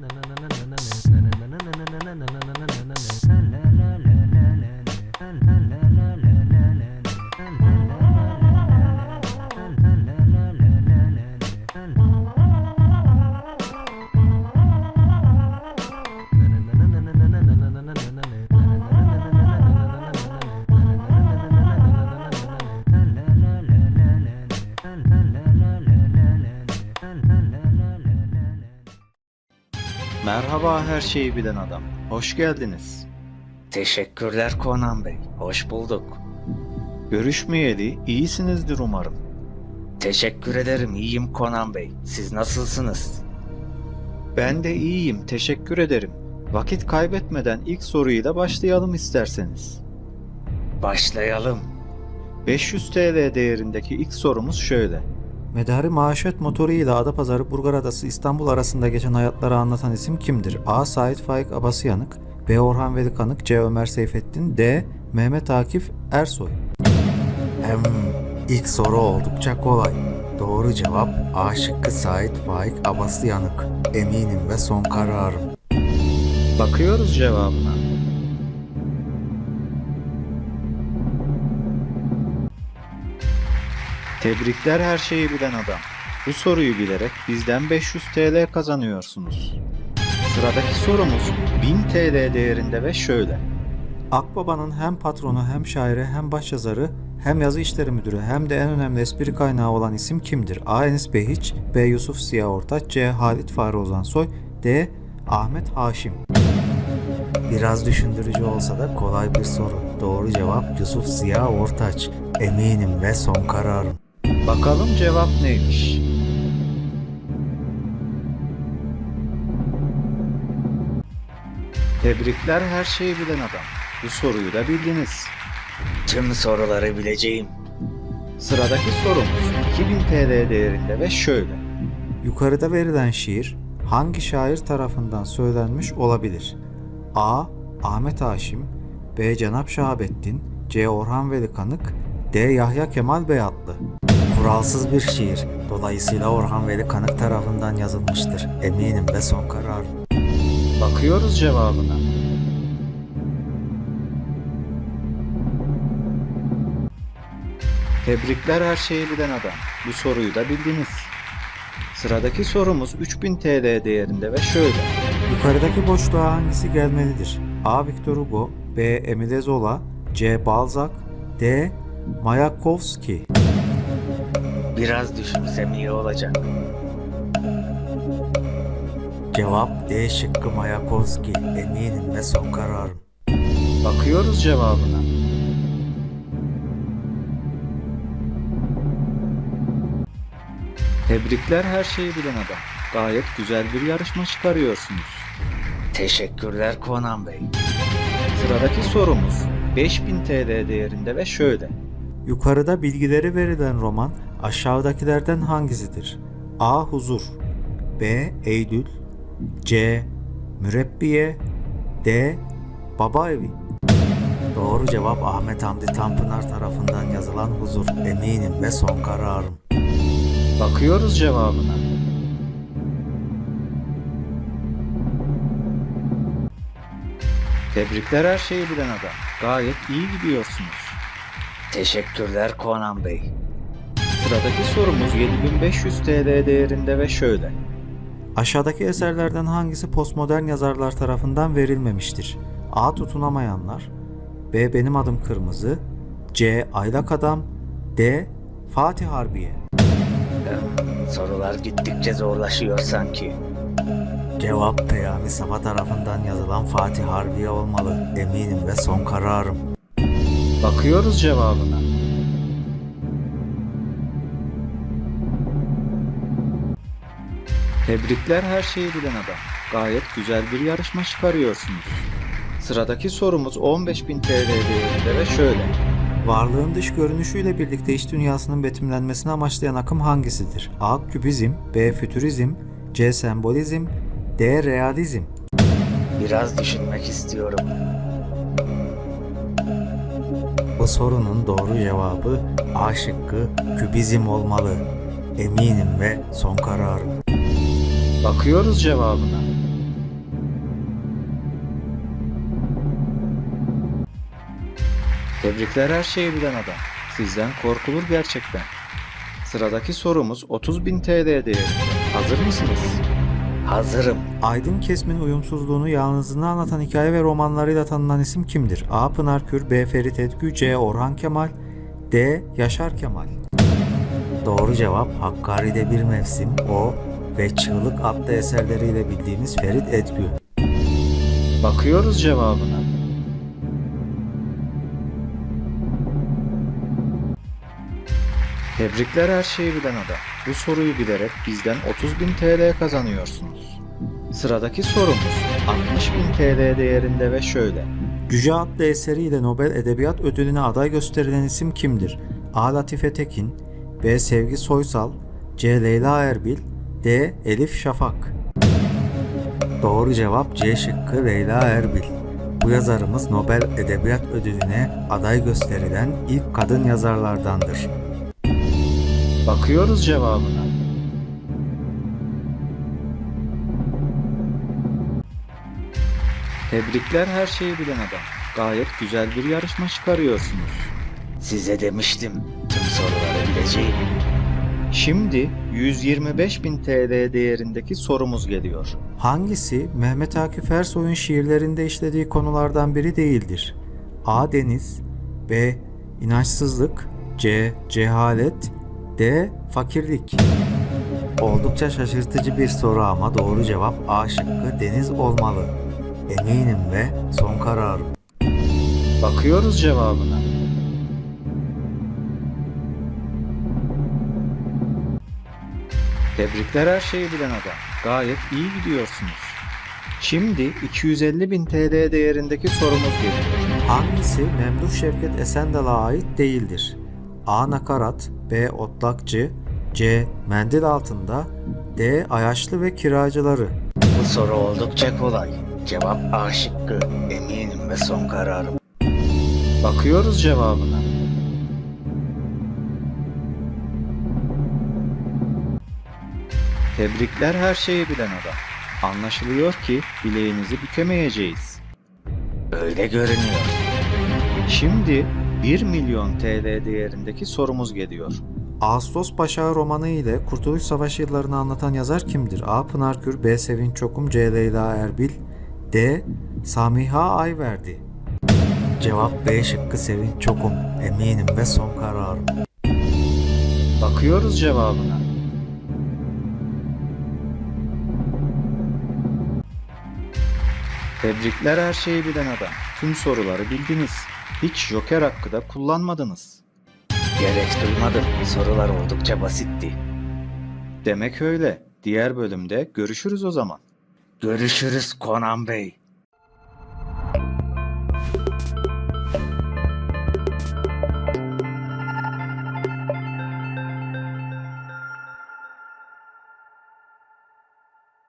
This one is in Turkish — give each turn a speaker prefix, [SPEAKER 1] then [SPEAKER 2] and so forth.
[SPEAKER 1] na na na Merhaba her şeyi bilen adam. Hoş geldiniz.
[SPEAKER 2] Teşekkürler Conan Bey. Hoş bulduk.
[SPEAKER 1] Görüşmeyeli iyisinizdir umarım.
[SPEAKER 2] Teşekkür ederim. İyiyim Conan Bey. Siz nasılsınız?
[SPEAKER 1] Ben de iyiyim, teşekkür ederim. Vakit kaybetmeden ilk soruyla başlayalım isterseniz.
[SPEAKER 2] Başlayalım.
[SPEAKER 1] 500 TL değerindeki ilk sorumuz şöyle.
[SPEAKER 3] Medari maaşet motoru ile Adapazarı Burgar Adası İstanbul arasında geçen hayatları anlatan isim kimdir? A. Sait Faik Abasıyanık B. Orhan Veli Kanık C. Ömer Seyfettin D. Mehmet Akif Ersoy Hem ilk soru oldukça kolay. Doğru cevap A şıkkı Sait Faik Abasıyanık. Eminim ve son kararım.
[SPEAKER 1] Bakıyoruz cevabına. Tebrikler her şeyi bilen adam. Bu soruyu bilerek bizden 500 TL kazanıyorsunuz. Sıradaki sorumuz 1000 TL değerinde ve şöyle.
[SPEAKER 3] Akbaba'nın hem patronu hem şairi hem başyazarı hem yazı işleri müdürü hem de en önemli espri kaynağı olan isim kimdir? A. Enis Behiç B. Yusuf Ziya Ortaç C. Halit Fahri Ozansoy D. Ahmet Haşim Biraz düşündürücü olsa da kolay bir soru. Doğru cevap Yusuf Ziya Ortaç. Eminim ve son kararım.
[SPEAKER 1] Bakalım cevap neymiş? Tebrikler her şeyi bilen adam. Bu soruyu da bildiniz.
[SPEAKER 2] Tüm soruları bileceğim.
[SPEAKER 1] Sıradaki sorumuz 2000 TL değerinde ve şöyle.
[SPEAKER 3] Yukarıda verilen şiir hangi şair tarafından söylenmiş olabilir? A. Ahmet Haşim B. Cenap Şahabettin C. Orhan Veli Kanık D. Yahya Kemal Beyatlı Kuralsız bir şiir. Dolayısıyla Orhan Veli Kanık tarafından yazılmıştır. Eminim ve son kararım.
[SPEAKER 1] Bakıyoruz cevabına. Tebrikler her şeyi bilen adam. Bu soruyu da bildiniz. Sıradaki sorumuz 3000 TL değerinde ve şöyle.
[SPEAKER 3] Yukarıdaki boşluğa hangisi gelmelidir? A. Victor Hugo B. Emile Zola C. Balzac D. Mayakovsky
[SPEAKER 2] Biraz düşünsem iyi olacak.
[SPEAKER 3] Cevap D şıkkı Mayakovsky. Eminim ve son kararım.
[SPEAKER 1] Bakıyoruz cevabına. Tebrikler her şeyi bilen adam. Gayet güzel bir yarışma çıkarıyorsunuz.
[SPEAKER 2] Teşekkürler Conan Bey.
[SPEAKER 1] Sıradaki sorumuz 5000 TL değerinde ve şöyle.
[SPEAKER 3] Yukarıda bilgileri verilen roman aşağıdakilerden hangisidir? A. Huzur B. Eylül C. Mürebbiye D. Baba Evi Doğru cevap Ahmet Hamdi Tanpınar tarafından yazılan Huzur. Eminim ve son kararım.
[SPEAKER 1] Bakıyoruz cevabına. Tebrikler her şeyi bilen adam. Gayet iyi gidiyorsunuz.
[SPEAKER 2] Teşekkürler Conan Bey.
[SPEAKER 1] Sıradaki sorumuz 7500 TL değerinde ve şöyle.
[SPEAKER 3] Aşağıdaki eserlerden hangisi postmodern yazarlar tarafından verilmemiştir? A. Tutunamayanlar B. Benim Adım Kırmızı C. Aylak Adam D. Fatih Harbiye
[SPEAKER 2] Ee, Sorular gittikçe zorlaşıyor sanki.
[SPEAKER 3] Cevap Peyami Safa tarafından yazılan Fatih Harbiye olmalı. Eminim ve son kararım.
[SPEAKER 1] Bakıyoruz cevabına. Tebrikler her şeyi bilen adam. Gayet güzel bir yarışma çıkarıyorsunuz. Sıradaki sorumuz 15.000 TL değerinde ve şöyle.
[SPEAKER 3] Varlığın dış görünüşüyle birlikte iç dünyasının betimlenmesini amaçlayan akım hangisidir? A. Kübizm B. Fütürizm C. Sembolizm D. Realizm
[SPEAKER 2] Biraz düşünmek istiyorum
[SPEAKER 3] cevaplı sorunun doğru cevabı A şıkkı kübizm olmalı. Eminim ve son kararım.
[SPEAKER 1] Bakıyoruz cevabına. Tebrikler her şeyi bilen adam. Sizden korkulur gerçekten. Sıradaki sorumuz 30.000 TL değerinde. Hazır mısınız?
[SPEAKER 2] Hazırım.
[SPEAKER 3] Aydın kesmin uyumsuzluğunu yalnızlığını anlatan hikaye ve romanlarıyla tanınan isim kimdir? A. Pınar Kür, B. Ferit Edgü, C. Orhan Kemal, D. Yaşar Kemal. Doğru cevap Hakkari'de bir mevsim, O ve Çığlık adlı eserleriyle bildiğimiz Ferit Edgü.
[SPEAKER 1] Bakıyoruz cevabına. Tebrikler her şeyi bilen adam. Bu soruyu bilerek bizden 30.000 TL kazanıyorsunuz. Sıradaki sorumuz 60.000 TL değerinde ve şöyle.
[SPEAKER 3] Cüce adlı eseriyle Nobel Edebiyat Ödülüne aday gösterilen isim kimdir? A. Latife Tekin, B. Sevgi Soysal, C. Leyla Erbil, D. Elif Şafak. Doğru cevap C şıkkı Leyla Erbil. Bu yazarımız Nobel Edebiyat Ödülüne aday gösterilen ilk kadın yazarlardandır.
[SPEAKER 1] Bakıyoruz cevabına. Tebrikler her şeyi bilen adam. Gayet güzel bir yarışma çıkarıyorsunuz.
[SPEAKER 2] Size demiştim tüm soruları bileceğim.
[SPEAKER 1] Şimdi 125.000 TL değerindeki sorumuz geliyor.
[SPEAKER 3] Hangisi Mehmet Akif Ersoy'un şiirlerinde işlediği konulardan biri değildir? A. Deniz B. İnançsızlık C. Cehalet D. Fakirlik Oldukça şaşırtıcı bir soru ama doğru cevap A şıkkı deniz olmalı. Eminim ve son kararım.
[SPEAKER 1] Bakıyoruz cevabına. Tebrikler her şeyi bilen adam. Gayet iyi gidiyorsunuz. Şimdi 250.000 TL değerindeki sorumuz geliyor.
[SPEAKER 3] Hangisi Memduh Şevket Esendal'a ait değildir? A. Nakarat B. Otlakçı C. Mendil altında D. Ayaşlı ve kiracıları
[SPEAKER 2] Bu soru oldukça kolay. Cevap A şıkkı. Eminim ve son kararım.
[SPEAKER 1] Bakıyoruz cevabına. Tebrikler her şeyi bilen adam. Anlaşılıyor ki bileğinizi bükemeyeceğiz.
[SPEAKER 2] Öyle görünüyor.
[SPEAKER 1] Şimdi 1 milyon TL değerindeki sorumuz geliyor.
[SPEAKER 3] Ağustos Başağı romanı ile Kurtuluş Savaşı yıllarını anlatan yazar kimdir? A. Pınar Kür, B. Sevinç Çokum, C. Leyla Erbil, D. Samiha Ayverdi. Cevap B şıkkı Sevinç Çokum. Eminim ve son kararım.
[SPEAKER 1] Bakıyoruz cevabına. Tebrikler her şeyi bilen adam. Tüm soruları bildiniz. Hiç joker hakkı da kullanmadınız.
[SPEAKER 2] Gerek duymadım. Sorular oldukça basitti.
[SPEAKER 1] Demek öyle. Diğer bölümde görüşürüz o zaman.
[SPEAKER 2] Görüşürüz Conan Bey.